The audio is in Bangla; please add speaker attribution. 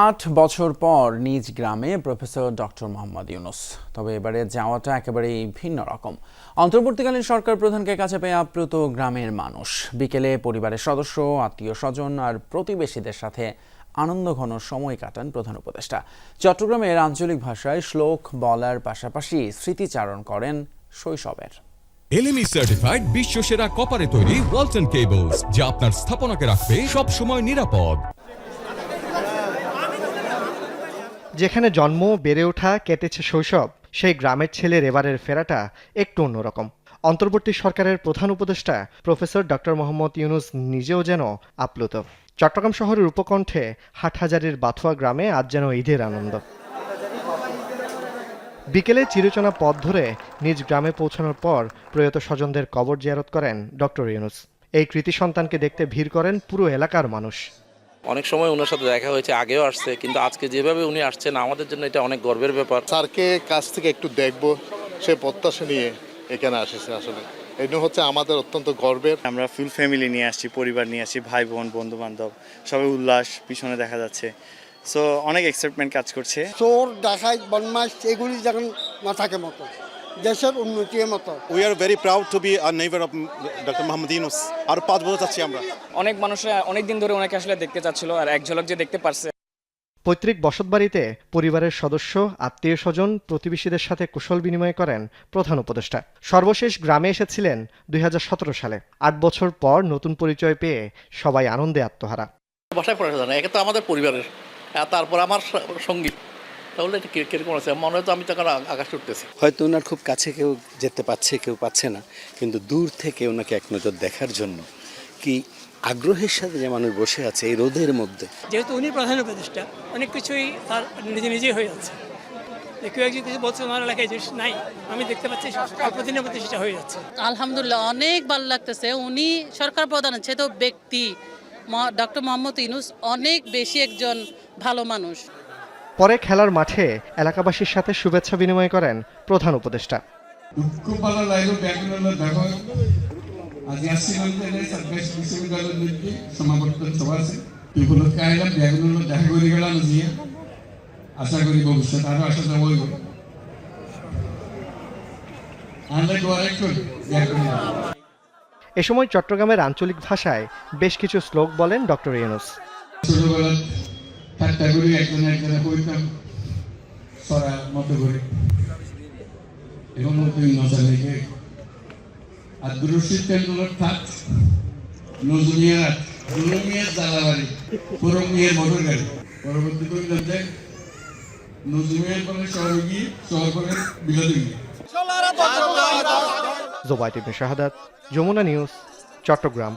Speaker 1: আট বছর পর নিজ গ্রামে প্রফেসর ডক্টর মোহাম্মদ ইউনুস। তবে এবারে যাওয়াটা একেবারেই ভিন্ন রকম। অন্তর্বর্তীকালীন সরকার প্রধানকে কাছে পেয়ে আপ্লুত গ্রামের মানুষ। বিকেলে পরিবারের সদস্য আত্মীয় স্বজন আর প্রতিবেশীদের সাথে আনন্দঘন সময় কাটান প্রধান উপদেষ্টা। চট্টগ্রামের আঞ্চলিক ভাষায় শ্লোক বলার পাশাপাশি স্মৃতিচারণ করেন শৈশবের।
Speaker 2: এলএমই সার্টিফাইড বিশ্ব সেরা কপারে তৈরি ওয়ালটন কেবলস যা আপনার স্থাপনাকে রাখবে সব সময় নিরাপদ।
Speaker 3: যেখানে জন্ম, বেড়ে ওঠা, কেটেছে শৈশব, সেই গ্রামের ছেলের এবারের ফেরাটা একটু অন্যরকম। অন্তর্বর্তী সরকারের প্রধান উপদেষ্টা, প্রফেসর ডক্টর মোহাম্মদ ইউনুস নিজেও যেন আপ্লুত। চট্টগ্রাম শহরের উপকণ্ঠে হাটহাজারির বাথুয়া গ্রামে আজ যেন ঈদের আনন্দ। বিকেলে চিরচনা পথ ধরে নিজ গ্রামে পৌঁছানোর পর প্রয়াত স্বজনদের কবর জিয়ারত করেন ডক্টর ইউনুস। এই কৃতি সন্তানকে দেখতে ভিড় করেন পুরো এলাকার মানুষ।
Speaker 4: অনেক সময় ওনার সাথে দেখা হয়েছে আগেও আসছে কিন্তু আজকে যেভাবে উনি আসছেন আমাদের জন্য এটা অনেক গর্বের ব্যাপার।
Speaker 5: স্যারকে কাছ থেকে একটু দেখব সে প্রত্যাশা নিয়ে এখানে আসেছে আসলে। এটা হচ্ছে আমাদের অত্যন্ত গর্বের।
Speaker 6: আমরা ফুল ফ্যামিলি নিয়ে আসছি পরিবার নিয়ে আসছি ভাই বোন বন্ধু বান্ধব সবাই উল্লাস পিছনে দেখা যাচ্ছে। সো অনেক এক্সাইটমেন্ট কাজ করছে।
Speaker 7: চোর ডাকাত বদমাস এগুলি যখন না থাকে মতো। দেশের উন্নতির মতো।
Speaker 8: We are very proud to be our neighbour of doctor Muhammad Yunus আর পাঁচ বছর চাচ্ছি আমরা।
Speaker 9: অনেক মানুষরা অনেক দিন ধরে ওনাকে আসলে দেখতে চাচ্ছিল আর এক ঝলক যে দেখতে পারছে।
Speaker 3: পৈতৃক বসতবাড়িতে পরিবারের সদস্য আত্মীয় স্বজন প্রতিবেশীদের সাথে কুশল বিনিময় করেন প্রধান উপদেষ্টা। সর্বশেষ গ্রামে এসেছিলেন দুই হাজার সতেরো সালে। আট বছর পর নতুন পরিচয় পেয়ে সবাই আনন্দে আত্মহারা।
Speaker 4: বাসায় পড়া একে তো আমাদের পরিবারের। তারপর আমার সঙ্গী। তাহলে এটা কি- কীরকম আছে? মনে হয় তো আমি তখন আকাশ উঠতেছি।
Speaker 10: হয়তো ওনার খুব কাছে কেউ যেতে পারছে কেউ পাচ্ছে না। কিন্তু দূর থেকে ওনাকে এক নজর দেখার জন্য কি আগ্রহের সাথে যে মানুষ বসে আছে এই রোদের মধ্যে?
Speaker 9: যেহেতু উনি প্রধান উপদেষ্টা অনেক কিছুই তার নিজে নিজেই হয়ে যাচ্ছে। কেউ একজন কিছু বলছে ওনার এলাকায় জিনিস নাই আমি দেখতে পাচ্ছি অল্প দিনের মধ্যে সেটা হয়ে যাচ্ছে।
Speaker 11: আলহামদুলিল্লাহ অনেক ভালো লাগতেছে। উনি সরকার প্রধান আছে তো ব্যক্তি। ডক্টর মোহাম্মদ ইনুস অনেক বেশি একজন ভালো মানুষ।
Speaker 3: পরে খেলার মাঠে এলাকাবাসীর সাথে শুভেচ্ছা বিনিময় করেন প্রধান উপদেষ্টা।
Speaker 12: খুব ভালো লাগল দেখো আজ আসছি বিশ্ববিদ্যালয়ের সমাবর্তন সভা আছে। উপলক্ষে আইলাম ব্যাকরণ দেখা করে গেলাম দিয়ে আশা করি ভবিষ্যৎ আরও আসা যাব আমরা দোয়া করি ব্যাকরণ
Speaker 3: এ সময় চট্টগ্রামের আঞ্চলিক ভাষায় বেশ কিছু শ্লোক বলেন ডক্টর ইউনুস।
Speaker 12: ছোটবেলা ঠাট্টা করি একজন একজনে কইতাম সরা মতো করে। এবং নতুন নজা লেগে। আর নজমিয়ার গাড়ি। পরবর্তী নজমিয়ার পরে শহরে গিয়ে শহর
Speaker 3: জোবাইট শাহাদাত, যমুনা নিউজ, চট্টগ্রাম।